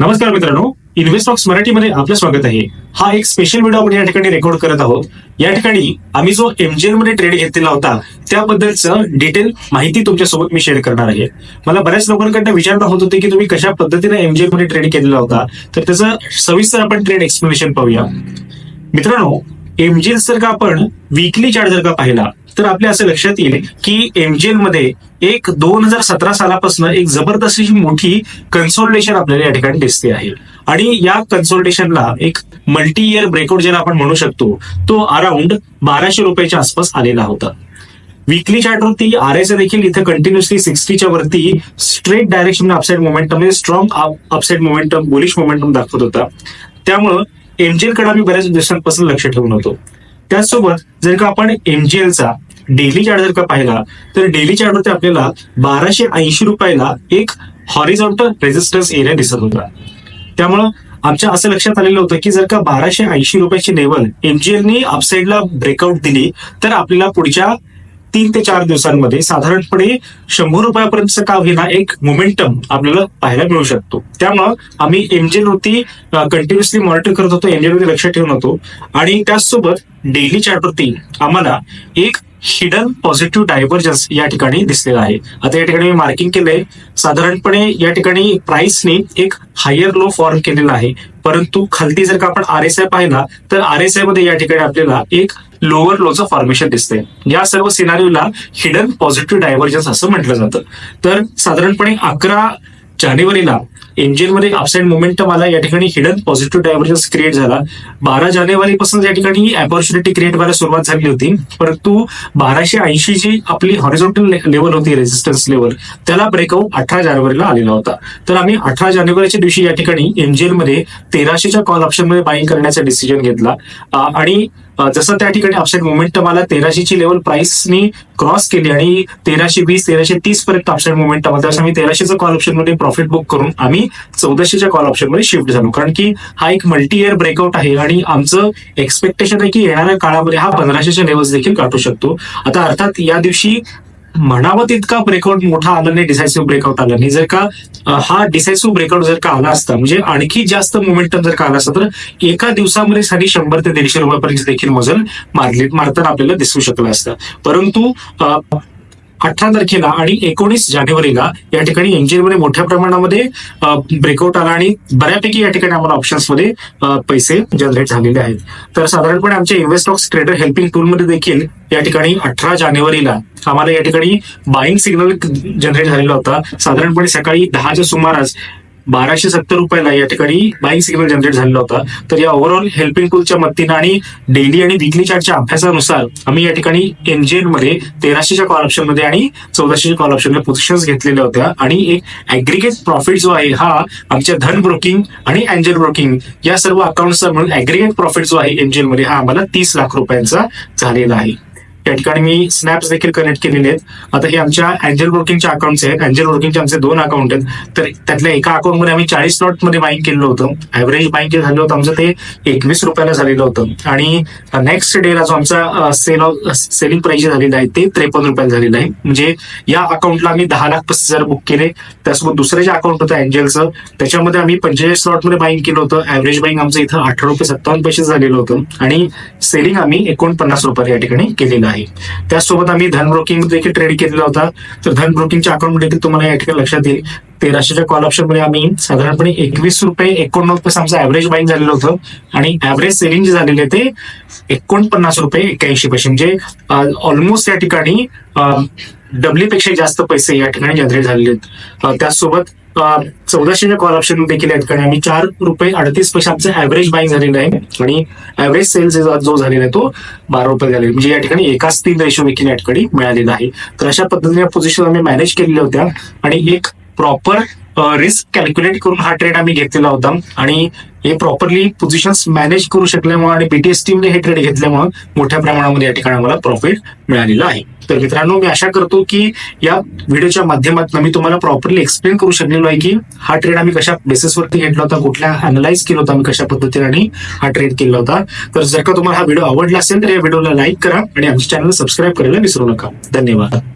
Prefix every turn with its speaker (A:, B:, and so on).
A: नमस्कार मित्रांनो इन्व्हेस्ट इन्व्हेस्टॉक्स मराठीमध्ये आपलं स्वागत आहे. हा एक स्पेशल व्हिडिओ आपण या ठिकाणी रेकॉर्ड करत आहोत. या ठिकाणी आम्ही जो एमजीएलमध्ये ट्रेड घेतलेला होता त्याबद्दलचं डिटेल माहिती तुमच्यासोबत मी शेअर करणार आहे. मला बऱ्याच लोकांकडनं विचारणं होत होते की तुम्ही कशा पद्धतीने एमजीएलमध्ये ट्रेड केलेला होता. तर त्याचं सविस्तर आपण ट्रेड एक्सप्लेनेशन पाहूया. मित्रांनो एमजीएल जर का आपण वीकली चार्ट जर का पाहिला तर आपल्या असं लक्षात येईल की एमजीएलमध्ये एक दोन हजार सतरा सालापासून एक जबरदस्त अशी मोठी कन्सोल्टेशन आपल्याला या ठिकाणी दिसते आहे. आणि या कन्सोल्टेशनला एक मल्टी इयर ब्रेकआउट ज्याला आपण म्हणू शकतो तो अराउंड बाराशे रुपयाच्या आसपास आलेला होता. विकली चार्टवरती आर एस देखील इथं कंटिन्युअसली सिक्स्टीच्या वरती स्ट्रेट डायरेक्शन अपसाईड मोमेंटम म्हणजे strong upside momentum bullish momentum दाखवत होता. त्यामुळं एमजीएलकडे आम्ही बऱ्याच दिवसांपासून लक्ष ठेवून होतो. त्याचसोबत जर का आपण एमजीएलचा डेली चार्ट जर का पाहिला तर डेली चार्टवरती आपल्याला बाराशे ऐंशी रुपयाला एक हॉरिझॉन्टल रेजिस्टन्स एरिया दिसत होता. त्यामुळं आमच्या असं लक्षात आलेलं होतं की जर का बाराशे ऐंशी रुपयाची लेवल एमजीएलनी अपसाईडला ब्रेकआउट दिली तर आपल्याला पुढच्या तीन ते चार दिवसांमध्ये साधारणपणे शंभर रुपयापर्यंतचं का होईना एक मोमेंटम आपल्याला पाहायला मिळू शकतो. त्यामुळं आम्ही एमजीएल वरती कंटिन्युअसली मॉनिटर करत होतो एमजीएल वरती लक्ष ठेवून होतो. आणि त्याचसोबत डेली चार्टवरती आम्हाला एक हिडन पॉझिटिव्ह डायव्हर्जन्स या ठिकाणी दिसलेला आहे. आता या ठिकाणी मी मार्किंग केलंय. साधारणपणे या ठिकाणी प्राइसने एक हायर लो फॉर्म केलेला आहे. परंतु खालती जर का आपण आर एस आय पाहिला तर आर एस आयमध्ये या ठिकाणी आपल्याला एक लोअर लोचं फॉर्मेशन दिसते या सर्व सिनारीला हिडन पॉझिटिव्ह डायव्हर्जन्स असं म्हटलं जातं. तर साधारणपणे अकरा जानेवारीला एमजीएलमध्ये मोमेंटम आला या ठिकाणी हिडन पॉझिटिव्ह डायव्हर्जन्स क्रिएट झाला. बारा जानेवारीपासून या ठिकाणी अपॉर्च्युनिटी क्रिएट व्हायला सुरुवात झाली होती. परंतु बाराशे ऐंशी जी आपली हॉरिझॉन्टल लेवल होती रेजिस्टन्स लेवल त्याला ब्रेकआउट अठरा जानेवारीला आलेला होता. तर आम्ही अठरा जानेवारीच्या दिवशी या ठिकाणी एमजीएलमध्ये तेराशेच्या कॉल ऑप्शनमध्ये बाईंग करण्याचा डिसिजन घेतला. आणि जसं त्या ठिकाणी अपसाईड मोमेंटम आला तेराशेची लेवल प्राइसनी क्रॉस केली आणि तेराशे वीस तेराशे तीस पर्यंत अपसाईड मोमेंटम आला त्यावेळेस आम्ही तेराशेचं कॉल ऑप्शनमध्ये प्रॉफिट बुक करून आम्ही चौदाशेच्या कॉल ऑप्शनमध्ये शिफ्ट झालो. कारण की हा एक मल्टी इयर ब्रेकआउट आहे आणि आमचं एक्सपेक्टेशन आहे की येणाऱ्या काळामध्ये हा पंधराशेच्या लेवल्स देखील गाठू शकतो. आता अर्थात या दिवशी म्हणावं तितका ब्रेकआउट मोठा आला नाही डिसायसिव्ह ब्रेकआउट आला नाही. जर का हा डिसायसिव्ह ब्रेकआउट जर का आला असता म्हणजे आणखी जास्त मोमेंटम जर का आला असता तर एका दिवसामध्ये साडी शंभर ते दीडशे रुपयापर्यंत देखील मजल मारली मारताना आपल्याला दिसू शकलं असतं. परंतु अठरा तारखेला आणि एकोणीस जानेवारीला या ठिकाणी एनजीएलमध्ये मोठ्या प्रमाणामध्ये ब्रेकआउट आला आणि बऱ्यापैकी या ठिकाणी आम्हाला ऑप्शन्समध्ये पैसे जनरेट झालेले आहेत. तर साधारणपणे आमच्या इन्व्हेस्टॉक्स ट्रेडर हेल्पिंग टूल मध्ये देखील या ठिकाणी अठरा जानेवारीला आम्हाला या ठिकाणी बाईंग सिग्नल जनरेट झालेला होता. साधारणपणे सकाळी दहाच्या सुमारास बाराशे सत्तर रुपयाला या ठिकाणी बाईंग सिग्नल जनरेट झालेला होता. तर या ओव्हरऑल हेल्पिंग टूलच्या मदतीनं आणि डेली आणि विकली चार्टच्या अभ्यासानुसार आम्ही या ठिकाणी एनजीएनमध्ये तेराशेच्या कॉल ऑप्शनमध्ये आणि चौदाशेच्या कॉल ऑप्शनमध्ये पोझिशन्स घेतलेल्या होत्या. आणि एक ऍग्रिगेट प्रॉफिट जो आहे हा आमच्या धन ब्रोकिंग आणि अँजल ब्रोकिंग या सर्व अकाउंटचा म्हणून ऍग्रिगेट प्रॉफिट जो आहे एनजीएनमध्ये हा आम्हाला तीस लाख रुपयांचा झालेला आहे. या ठिकाणी मी स्नॅप्स देखील कनेक्ट केलेले आहेत. आता हे आमच्या अँजल ब्रोकिंगच्या अकाउंट्स आहेत. अँजल वर्किंगचे आमचे दोन अकाउंट आहेत. तर त्यातल्या एका अकाउंटमध्ये आम्ही चाळीस स्लॉटमध्ये बाईंग केलं होतं. ऍव्हरेज बाईंग जे झालं होतं आमचं ते एकवीस रुपयाला झालेलं होतं. आणि नेक्स्ट डेला जो आमचा सेल ऑफ सेलिंग प्राइस झालेला आहे ते त्रेपन्न रुपयाला झालेलं आहे. म्हणजे या अकाउंटला आम्ही दहा लाख पस्तीस हजार बुक केले. त्यासोबत दुसरं जे अकाउंट होतं अँजलचं त्याच्यामध्ये आम्ही पंचेचाळीस स्लॉटमध्ये बाईंग केलं होतं. ऍव्हरेज बाईंग आमचं इथं अठरा रुपये सत्तावन्न पैसे झालेलं होतं. आणि सेलिंग आम्ही एकोणपन्नास रुपये या ठिकाणी केलेलं आहे. त्याचसोबत आम्ही धन ब्रोकिंग देखील ट्रेड केलेला होता. तर धन ब्रोकिंगच्या अकाउंट देखील तुम्हाला या ठिकाणी लक्षात येईल. तेराशेच्या कॉल ऑप्शनमध्ये आम्ही साधारणपणे एकवीस रुपये एकोणनव्वद पैसे आमचं ऍव्हरेज बाईंग झालेलं होतं. आणि ऍव्हरेज सेलिंग जे झालेले ते एकोणपन्नास रुपये एक्याऐंशी पैसे. म्हणजे ऑलमोस्ट या ठिकाणी डब्ल्यू पेक्षा जास्त पैसे या ठिकाणी जनरेट झालेले आहेत. त्यासोबत त्याचसोबत चौदाशेच्या कॉल ऑप्शन देखील या ठिकाणी आम्ही चार रुपये अडतीस पैसे आमचं ऍव्हरेज बाईंग झालेलं आहे. आणि ऍव्हरेज सेल्स जो झालेला आहे तो बारा रुपये झालेला. म्हणजे या ठिकाणी एकाच तीन रेशो देखील या ठिकाणी मिळालेला आहे. तर अशा पद्धतीने पोझिशन आम्ही मॅनेज केलेल्या होत्या. आणि एक प्रॉपर रिस्क कॅल्क्युलेट करून हा ट्रेड आम्ही घेतलेला होता. आणि हे प्रॉपरली पोझिशन्स मॅनेज करू शकल्यामुळे आणि बीटीएस टीमने हे ट्रेड घेतल्यामुळे मोठ्या प्रमाणामध्ये या ठिकाणी मला प्रॉफिट मिळालेलं आहे. तर मित्रांनो मी आशा करतो की या व्हिडिओच्या माध्यमातून मी तुम्हाला प्रॉपरली एक्सप्लेन करू शकलेलो आहे की हा ट्रेड आम्ही कशा बेसिसवरती घेतला होता कुठल्या अनालाइज केला होता आम्ही कशा पद्धतीने आणि हा ट्रेड केला होता. तर जर का तुम्हाला हा व्हिडिओ आवडला असेल तर या व्हिडिओला लाईक करा आणि आमच्या चॅनलला सबस्क्राईब करायला विसरू नका. धन्यवाद.